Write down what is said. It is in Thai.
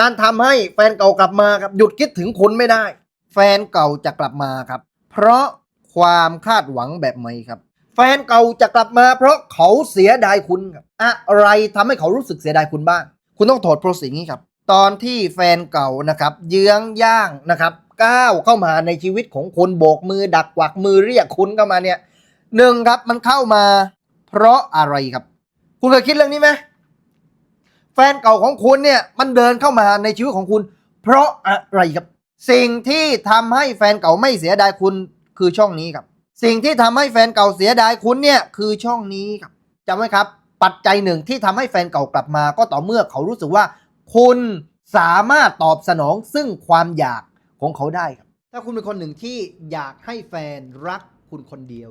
การทำให้แฟนเก่ากลับมาครับหยุดคิดถึงคุณไม่ได้ แฟนเก่าจะกลับมาครับ เพราะความคาดหวังแบบไหนครับ แฟนเก่าจะกลับมา เพราะเขาเสียดายคุณครับอะไรทำให้เขารู้สึกเสียดายคุณบ้าง คุณต้องถอดโปรสิ่งนี้ครับ ตอนที่แฟนเก่านะครับ เยื้องย่างนะครับก้าวเข้ามาในชีวิตของคุณโบกมือดักกวักมือเรียกคุณเข้ามาเนี่ยหนึ่งครับมันเข้ามา เพราะอะไรครับ คุณเคยคิดเรื่องนี้ไหม ฟนเก่าของคุณเนี่ยมันเดินเข้ามาในชีวิตของคุณ เพราะอะไรครับ สิ่งที่ทำให้แฟนเก่าไม่เสียดายคุณคือช่องนี้ครับ สิ่งที่ทำให้แฟนเก่าเสียดายคุณเนี่ยคือช่องนี้ครับจำไว้ครับ ปัจจัยหนึ่งที่ทำให้แฟนเก่ากลับมา ก็ต่อเมื่อเขารู้สึกว่า คุณสามารถตอบสนองซึ่งความอยากของเขาได้ครับ ถ้าคุณเป็นคนหนึ่งที่อยากให้แฟนรักคุณคนเดียว